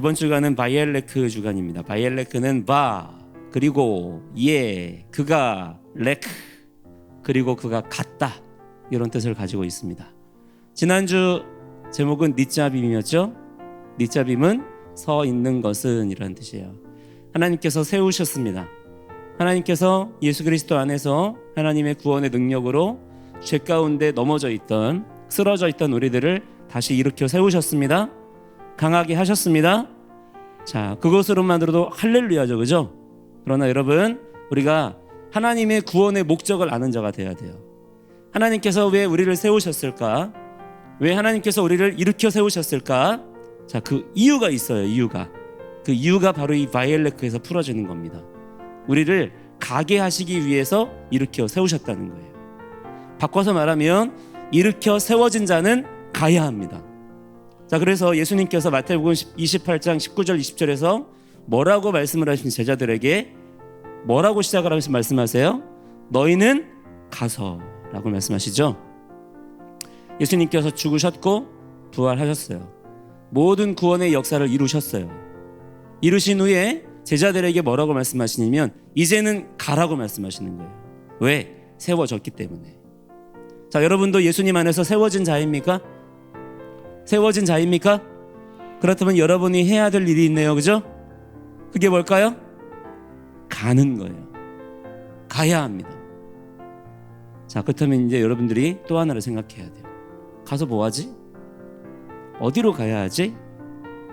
이번 주간은 바이엘레크 주간입니다. 바이엘레크는 바 그리고 예 그가 레크 그리고 그가 같다 이런 뜻을 가지고 있습니다. 지난주 제목은 니짜빔이었죠. 니짜빔은 서 있는 것은 이라는 뜻이에요. 하나님께서 세우셨습니다. 하나님께서 예수 그리스도 안에서 하나님의 구원의 능력으로 죄 가운데 넘어져 있던 쓰러져 있던 우리들을 다시 일으켜 세우셨습니다. 강하게 하셨습니다. 자, 그것으로만으로도 할렐루야죠. 그죠? 그러나 여러분, 우리가 하나님의 구원의 목적을 아는 자가 되어야 돼요. 하나님께서 왜 우리를 세우셨을까? 왜 하나님께서 우리를 일으켜 세우셨을까? 자, 그 이유가 있어요. 이유가. 그 이유가 바로 이 바이엘레크에서 풀어지는 겁니다. 우리를 가게 하시기 위해서 일으켜 세우셨다는 거예요. 바꿔서 말하면 일으켜 세워진 자는 가야 합니다. 자, 그래서 예수님께서 마태복음 28장 19절 20절에서 뭐라고 말씀을 하신 제자들에게 뭐라고 시작을 하면서 말씀하세요? 너희는 가서라고 말씀하시죠. 예수님께서 죽으셨고 부활하셨어요. 모든 구원의 역사를 이루셨어요. 이루신 후에 제자들에게 뭐라고 말씀하시냐면 이제는 가라고 말씀하시는 거예요. 왜? 세워졌기 때문에. 자, 여러분도 예수님 안에서 세워진 자입니까? 세워진 자입니까? 그렇다면 여러분이 해야 될 일이 있네요. 그죠? 그게 뭘까요? 가는 거예요. 가야 합니다. 자, 그렇다면 이제 여러분들이 또 하나를 생각해야 돼요. 가서 뭐 하지? 어디로 가야 하지?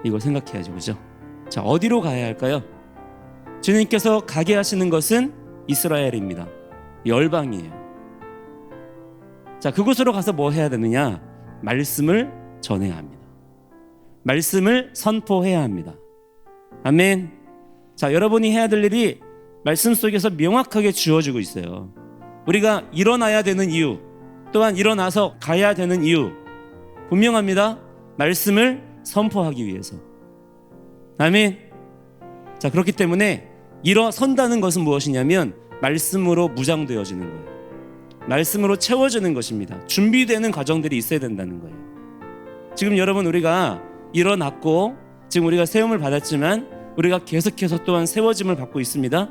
이걸 생각해야죠. 그죠? 자, 어디로 가야 할까요? 주님께서 가게 하시는 것은 이스라엘입니다. 열방이에요. 자, 그곳으로 가서 뭐 해야 되느냐? 말씀을 전해야 합니다. 말씀을 선포해야 합니다. 아멘. 자, 여러분이 해야 될 일이 말씀 속에서 명확하게 주어지고 있어요. 우리가 일어나야 되는 이유, 또한 일어나서 가야 되는 이유, 분명합니다. 말씀을 선포하기 위해서. 아멘. 자, 그렇기 때문에 일어선다는 것은 무엇이냐면 말씀으로 무장되어지는 거예요. 말씀으로 채워지는 것입니다. 준비되는 과정들이 있어야 된다는 거예요. 지금 여러분 우리가 일어났고 지금 우리가 세움을 받았지만 우리가 계속해서 또한 세워짐을 받고 있습니다.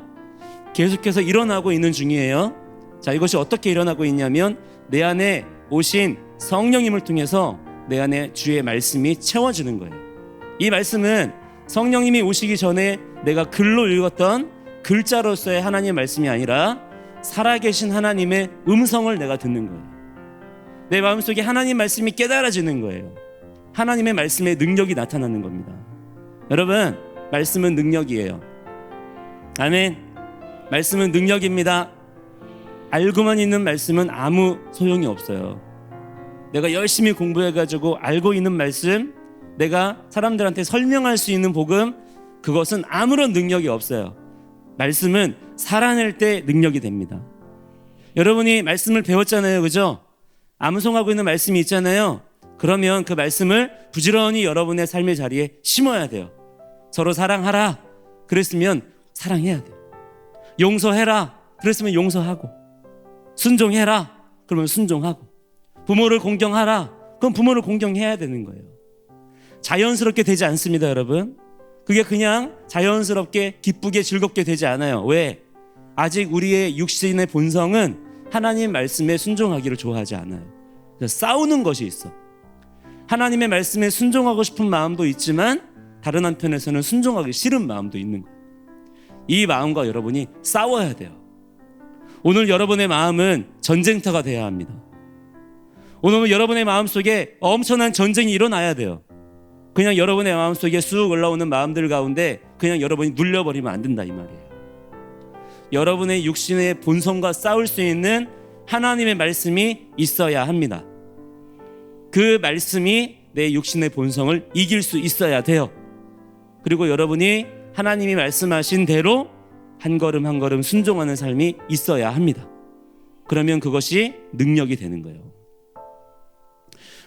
계속해서 일어나고 있는 중이에요. 자, 이것이 어떻게 일어나고 있냐면 내 안에 오신 성령님을 통해서 내 안에 주의 말씀이 채워지는 거예요. 이 말씀은 성령님이 오시기 전에 내가 글로 읽었던 글자로서의 하나님의 말씀이 아니라 살아계신 하나님의 음성을 내가 듣는 거예요. 내 마음속에 하나님 말씀이 깨달아지는 거예요. 하나님의 말씀의 능력이 나타나는 겁니다. 여러분, 말씀은 능력이에요. 아멘. 말씀은 능력입니다. 알고만 있는 말씀은 아무 소용이 없어요. 내가 열심히 공부해가지고 알고 있는 말씀, 내가 사람들한테 설명할 수 있는 복음, 그것은 아무런 능력이 없어요. 말씀은 살아낼 때 능력이 됩니다. 여러분이 말씀을 배웠잖아요. 그죠? 암송하고 있는 말씀이 있잖아요. 그러면 그 말씀을 부지런히 여러분의 삶의 자리에 심어야 돼요. 서로 사랑하라. 그랬으면 사랑해야 돼요. 용서해라. 그랬으면 용서하고. 순종해라. 그러면 순종하고. 부모를 공경하라. 그럼 부모를 공경해야 되는 거예요. 자연스럽게 되지 않습니다, 여러분. 그게 그냥 자연스럽게 기쁘게 즐겁게 되지 않아요. 왜? 아직 우리의 육신의 본성은 하나님 말씀에 순종하기를 좋아하지 않아요. 싸우는 것이 있어. 하나님의 말씀에 순종하고 싶은 마음도 있지만 다른 한편에서는 순종하기 싫은 마음도 있는. 이 마음과 여러분이 싸워야 돼요. 오늘 여러분의 마음은 전쟁터가 돼야 합니다. 오늘 여러분의 마음 속에 엄청난 전쟁이 일어나야 돼요. 그냥 여러분의 마음 속에 쑥 올라오는 마음들 가운데 그냥 여러분이 눌려버리면 안 된다 이 말이에요. 여러분의 육신의 본성과 싸울 수 있는 하나님의 말씀이 있어야 합니다. 그 말씀이 내 육신의 본성을 이길 수 있어야 돼요. 그리고 여러분이 하나님이 말씀하신 대로 한 걸음 한 걸음 순종하는 삶이 있어야 합니다. 그러면 그것이 능력이 되는 거예요.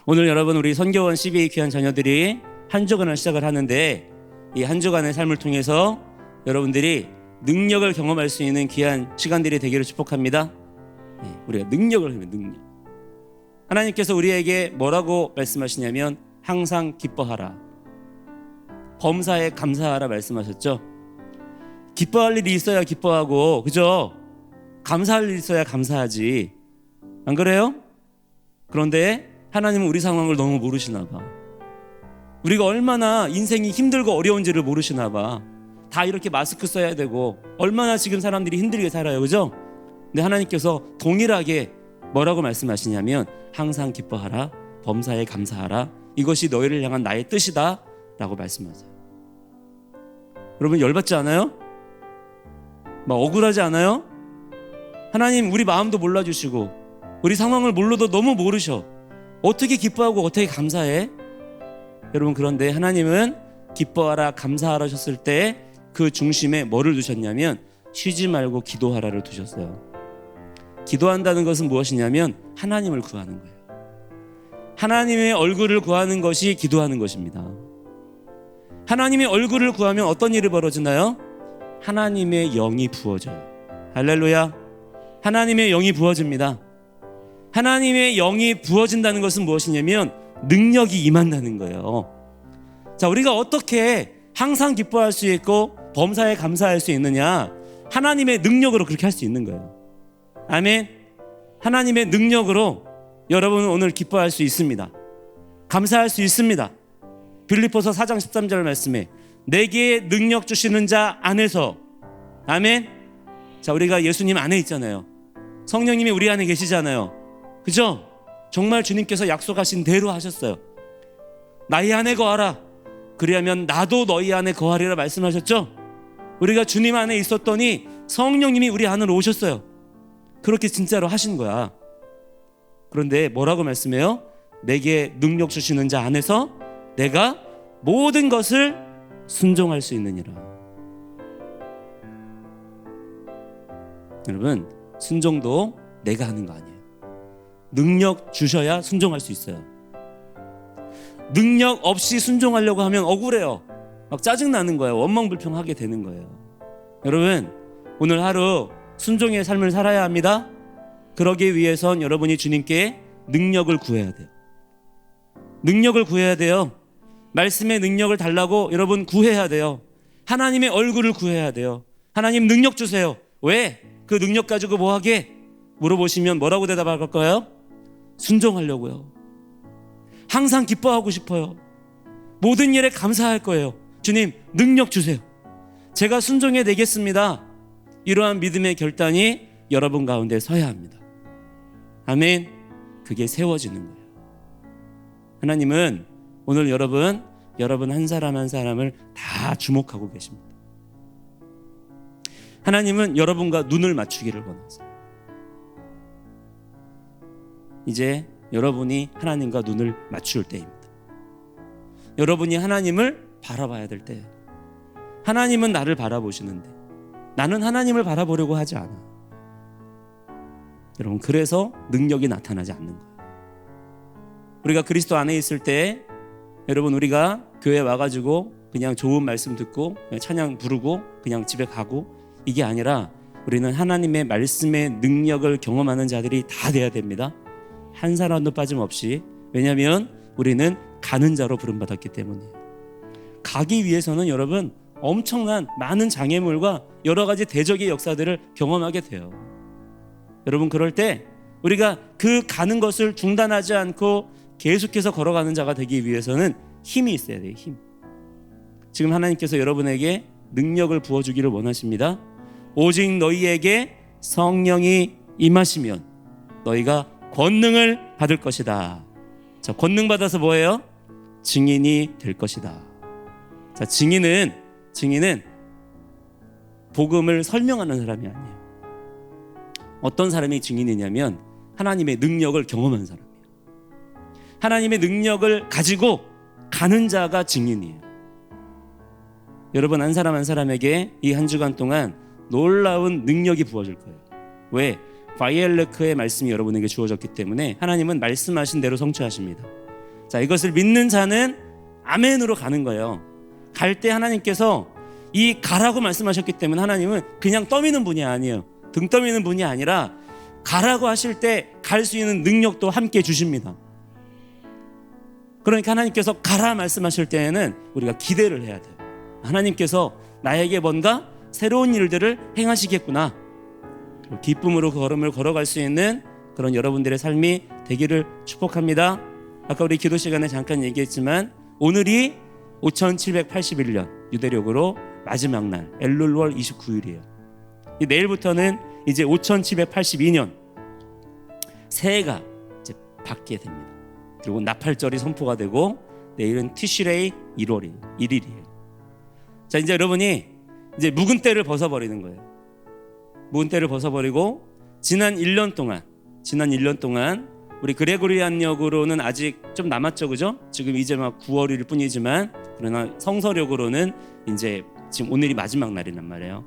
오늘 여러분 우리 선교원 12 귀한 자녀들이 한 주간을 시작을 하는데 이 한 주간의 삶을 통해서 여러분들이 능력을 경험할 수 있는 귀한 시간들이 되기를 축복합니다. 네, 우리가 능력을 하면 능력. 하나님께서 우리에게 뭐라고 말씀하시냐면 항상 기뻐하라. 범사에 감사하라 말씀하셨죠. 기뻐할 일이 있어야 기뻐하고 그죠? 감사할 일이 있어야 감사하지. 안 그래요? 그런데 하나님은 우리 상황을 너무 모르시나 봐. 우리가 얼마나 인생이 힘들고 어려운지를 모르시나 봐. 다 이렇게 마스크 써야 되고 얼마나 지금 사람들이 힘들게 살아요. 그죠? 근데 하나님께서 동일하게 뭐라고 말씀하시냐면 항상 기뻐하라. 범사에 감사하라. 이것이 너희를 향한 나의 뜻이다. 라고 말씀하세요. 여러분 열받지 않아요? 막 억울하지 않아요? 하나님 우리 마음도 몰라주시고 우리 상황을 몰라도 너무 모르셔. 어떻게 기뻐하고 어떻게 감사해? 여러분 그런데 하나님은 기뻐하라 감사하라 하셨을 때 그 중심에 뭐를 두셨냐면 쉬지 말고 기도하라를 두셨어요. 기도한다는 것은 무엇이냐면 하나님을 구하는 거예요. 하나님의 얼굴을 구하는 것이 기도하는 것입니다. 하나님의 얼굴을 구하면 어떤 일이 벌어지나요? 하나님의 영이 부어져요. 할렐루야. 하나님의 영이 부어집니다. 하나님의 영이 부어진다는 것은 무엇이냐면 능력이 임한다는 거예요. 자, 우리가 어떻게 항상 기뻐할 수 있고 범사에 감사할 수 있느냐? 하나님의 능력으로 그렇게 할 수 있는 거예요. 아멘. 하나님의 능력으로 여러분은 오늘 기뻐할 수 있습니다. 감사할 수 있습니다. 빌리포서 4장 13절 말씀에 내게 능력 주시는 자 안에서 아멘. 자, 우리가 예수님 안에 있잖아요. 성령님이 우리 안에 계시잖아요. 그죠? 정말 주님께서 약속하신 대로 하셨어요. 나의 안에 거하라. 그리하면 나도 너희 안에 거하리라 말씀하셨죠? 우리가 주님 안에 있었더니 성령님이 우리 안으로 오셨어요. 그렇게 진짜로 하신 거야. 그런데 뭐라고 말씀해요? 내게 능력 주시는 자 안에서 내가 모든 것을 순종할 수 있느니라. 여러분, 순종도 내가 하는 거 아니에요. 능력 주셔야 순종할 수 있어요. 능력 없이 순종하려고 하면 억울해요. 막 짜증 나는 거예요. 원망불평하게 되는 거예요. 여러분, 오늘 하루 순종의 삶을 살아야 합니다. 그러기 위해선 여러분이 주님께 능력을 구해야 돼요. 능력을 구해야 돼요. 말씀의 능력을 달라고 여러분 구해야 돼요. 하나님의 얼굴을 구해야 돼요. 하나님 능력 주세요. 왜? 그 능력 가지고 뭐 하게? 물어보시면 뭐라고 대답할 걸까요? 순종하려고요. 항상 기뻐하고 싶어요. 모든 일에 감사할 거예요. 주님, 능력 주세요. 제가 순종해 내겠습니다. 이러한 믿음의 결단이 여러분 가운데 서야 합니다. 아멘. 그게 세워지는 거예요. 하나님은 오늘 여러분, 여러분 한 사람 한 사람을 다 주목하고 계십니다. 하나님은 여러분과 눈을 맞추기를 원하세요. 이제 여러분이 하나님과 눈을 맞출 때입니다. 여러분이 하나님을 바라봐야 될 때. 하나님은 나를 바라보시는데 나는 하나님을 바라보려고 하지 않아. 여러분 그래서 능력이 나타나지 않는 거예요. 우리가 그리스도 안에 있을 때 여러분 우리가 교회 와가지고 그냥 좋은 말씀 듣고 찬양 부르고 그냥 집에 가고 이게 아니라 우리는 하나님의 말씀의 능력을 경험하는 자들이 다 돼야 됩니다. 한 사람도 빠짐없이 왜냐하면 우리는 가는 자로 부름받았기 때문이에요. 가기 위해서는 여러분 엄청난 많은 장애물과 여러 가지 대적의 역사들을 경험하게 돼요. 여러분 그럴 때 우리가 그 가는 것을 중단하지 않고 계속해서 걸어가는 자가 되기 위해서는 힘이 있어야 돼요. 힘. 지금 하나님께서 여러분에게 능력을 부어 주기를 원하십니다. 오직 너희에게 성령이 임하시면 너희가 권능을 받을 것이다. 자, 권능 받아서 뭐예요? 증인이 될 것이다. 자, 증인은 증인은 복음을 설명하는 사람이 아니에요. 어떤 사람이 증인이냐면 하나님의 능력을 경험한 사람이에요. 하나님의 능력을 가지고 가는 자가 증인이에요. 여러분 한 사람 한 사람에게 이 한 주간 동안 놀라운 능력이 부어질 거예요. 왜? 바이엘레크의 말씀이 여러분에게 주어졌기 때문에 하나님은 말씀하신 대로 성취하십니다. 자, 이것을 믿는 자는 아멘으로 가는 거예요. 갈 때 하나님께서 이 가라고 말씀하셨기 때문에 하나님은 그냥 떠미는 분이 아니에요. 등 떠미는 분이 아니라 가라고 하실 때 갈 수 있는 능력도 함께 주십니다. 그러니까 하나님께서 가라 말씀하실 때에는 우리가 기대를 해야 돼요. 하나님께서 나에게 뭔가 새로운 일들을 행하시겠구나. 기쁨으로 그 걸음을 걸어갈 수 있는 그런 여러분들의 삶이 되기를 축복합니다. 아까 우리 기도 시간에 잠깐 얘기했지만 오늘이 5781년 유대력으로 마지막 날 엘룰월 29일이에요. 내일부터는 이제 5782년 새해가 이제 받게 됩니다. 그리고 나팔절이 선포가 되고 내일은 티슈레이 1월이 1일이에요. 자 이제 여러분이 이제 묵은 때를 벗어버리는 거예요. 묵은 때를 벗어버리고 지난 1년 동안 지난 1년 동안 우리 그레고리안력으로는 아직 좀 남았죠, 그죠? 지금 이제 막 9월일 뿐이지만 그러나 성서력으로는 이제 지금 오늘이 마지막 날이란 말이에요.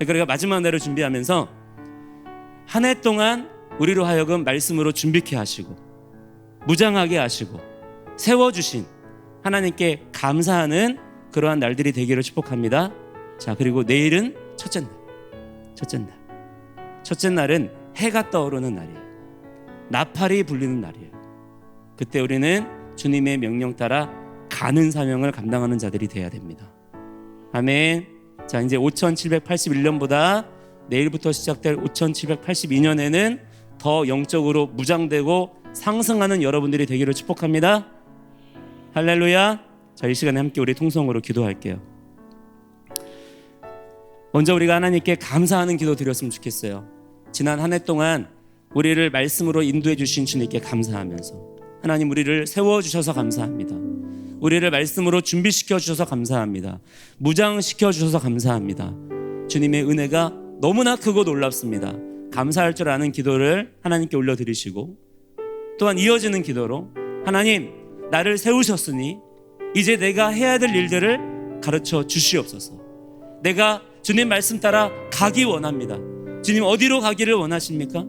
그러니까 마지막 날을 준비하면서 한 해 동안 우리로 하여금 말씀으로 준비케 하시고 무장하게 하시고 세워주신 하나님께 감사하는 그러한 날들이 되기를 축복합니다. 자 그리고 내일은 첫째 날, 첫째 날, 첫째 날은 해가 떠오르는 날이에요. 나팔이 불리는 날이에요. 그때 우리는 주님의 명령 따라 가는 사명을 감당하는 자들이 되어야 됩니다. 아멘. 자 이제 5781년보다 내일부터 시작될 5782년에는 더 영적으로 무장되고 상승하는 여러분들이 되기를 축복합니다. 할렐루야. 자, 이 시간에 함께 우리 통성으로 기도할게요. 먼저 우리가 하나님께 감사하는 기도 드렸으면 좋겠어요. 지난 한 해 동안 우리를 말씀으로 인도해 주신 주님께 감사하면서 하나님 우리를 세워 주셔서 감사합니다. 우리를 말씀으로 준비시켜 주셔서 감사합니다. 무장시켜 주셔서 감사합니다. 주님의 은혜가 너무나 크고 놀랍습니다. 감사할 줄 아는 기도를 하나님께 올려드리시고 또한 이어지는 기도로 하나님 나를 세우셨으니 이제 내가 해야 될 일들을 가르쳐 주시옵소서. 내가 주님 말씀 따라 가기 원합니다. 주님 어디로 가기를 원하십니까?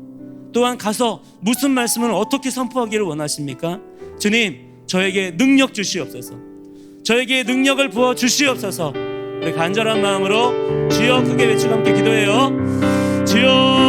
또한 가서 무슨 말씀을 어떻게 선포하기를 원하십니까? 주님 저에게 능력 주시옵소서. 저에게 능력을 부어 주시옵소서. 간절한 마음으로 주여 크게 외치고 함께 기도해요. 주여